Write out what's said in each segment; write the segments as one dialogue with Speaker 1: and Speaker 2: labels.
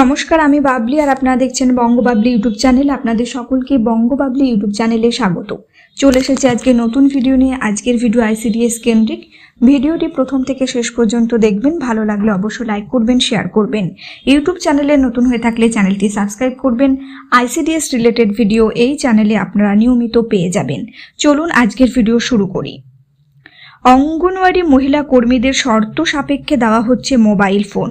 Speaker 1: নমস্কার, আমি বাবলি আর আপনারা দেখছেন বঙ্গবাবলি ইউটিউব চ্যানেল। আপনাদের সকলকে বঙ্গবাবলি ইউটিউব চ্যানেলে স্বাগত। চলে এসেছে আজকে নতুন ভিডিও নিয়ে, আজকের ভিডিও আইসিডিএস কেন্দ্রিক। ভিডিওটি প্রথম থেকে শেষ পর্যন্ত দেখবেন, ভালো লাগলে অবশ্যই লাইক করবেন, শেয়ার করবেন। ইউটিউব চ্যানেলে নতুন হয়ে থাকলে চ্যানেলটি সাবস্ক্রাইব করবেন। আইসিডিএস রিলেটেড ভিডিও এই চ্যানেলে আপনারা নিয়মিত পেয়ে যাবেন। চলুন আজকের ভিডিও শুরু করি। অঙ্গনওয়াড়ি মহিলা কর্মীদের শর্ত সাপেক্ষে দেওয়া হচ্ছে মোবাইল ফোন।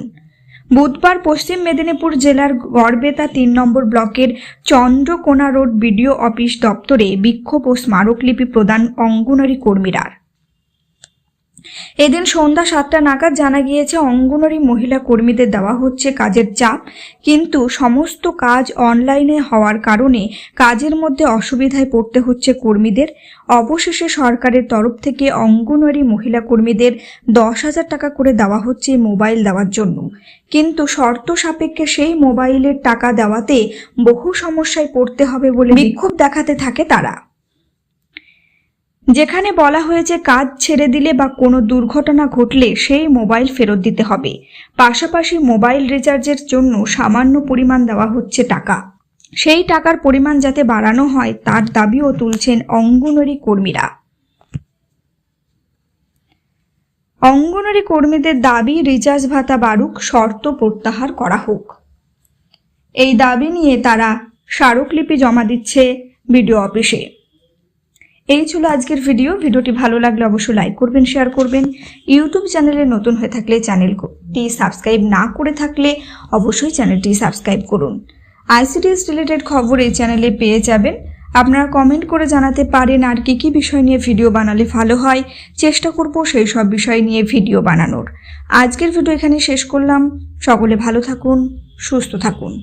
Speaker 1: বুধবার পশ্চিম মেদিনীপুর জেলার গড়বেতা তিন নম্বর ব্লকের চন্দ্রকোনা রোড বিডিও অফিস দপ্তরে বিক্ষোভ ও স্মারকলিপি প্রদান অঙ্গনারী কর্মীরা। এদিন সন্ধ্যা সাতটা নাগাদ জানা গিয়েছে অঙ্গনওয়াড়ি মহিলা কর্মীদের দেওয়া হচ্ছে কাজের চাপ। কিন্তু সমস্ত কাজ অনলাইনে হওয়ার কারণে কাজের মধ্যে অসুবিধায় পড়তে হচ্ছে কর্মীদের। অবশেষে সরকারের তরফ থেকে অঙ্গনওয়াড়ি মহিলা কর্মীদের দশ হাজার টাকা করে দেওয়া হচ্ছে মোবাইল দেওয়ার জন্য। কিন্তু শর্ত সাপেক্ষে সেই মোবাইলের টাকা দেওয়াতে বহু সমস্যায় পড়তে হবে বলে বিক্ষোভ দেখাতে থাকে তারা। যেখানে বলা হয়েছে কাজ ছেড়ে দিলে বা কোনো দুর্ঘটনা ঘটলে সেই মোবাইল ফেরত দিতে হবে। পাশাপাশি মোবাইল রিচার্জের জন্য সামান্য পরিমাণ দেওয়া হচ্ছে টাকা। সেই টাকার পরিমাণ যাতে বাড়ানো হয়, তার দাবিও তুলছেন অঙ্গনওয়াড়ি কর্মীরা। অঙ্গনওয়াড়ি কর্মীদের দাবি, রিচার্জ ভাতা বাড়ুক, শর্ত প্রত্যাহার করা হোক। এই দাবি নিয়ে তারা স্মারকলিপি জমা দিচ্ছে বিডিও অফিসে। এই ছিল আজকের ভিডিও। ভিডিওটি ভালো লাগলে অবশ্যই লাইক করবেন শেয়ার করবেন। ইউটিউব চ্যানেলে নতুন হয়ে থাকলে চ্যানেলটি সাবস্ক্রাইব না করে থাকলে অবশ্যই চ্যানেলটি সাবস্ক্রাইব করুন। আইসিডিএস রিলেটেড খবর এই চ্যানেলে পেয়ে যাবেন। আপনারা কমেন্ট করে জানাতে পারেন আর কী কী বিষয় নিয়ে ভিডিও বানালে ভালো হয়। চেষ্টা করব সেই সব বিষয় নিয়ে ভিডিও বানানোর। আজকের ভিডিও এখানে শেষ করলাম। সকলে ভালো থাকুন, সুস্থ থাকুন।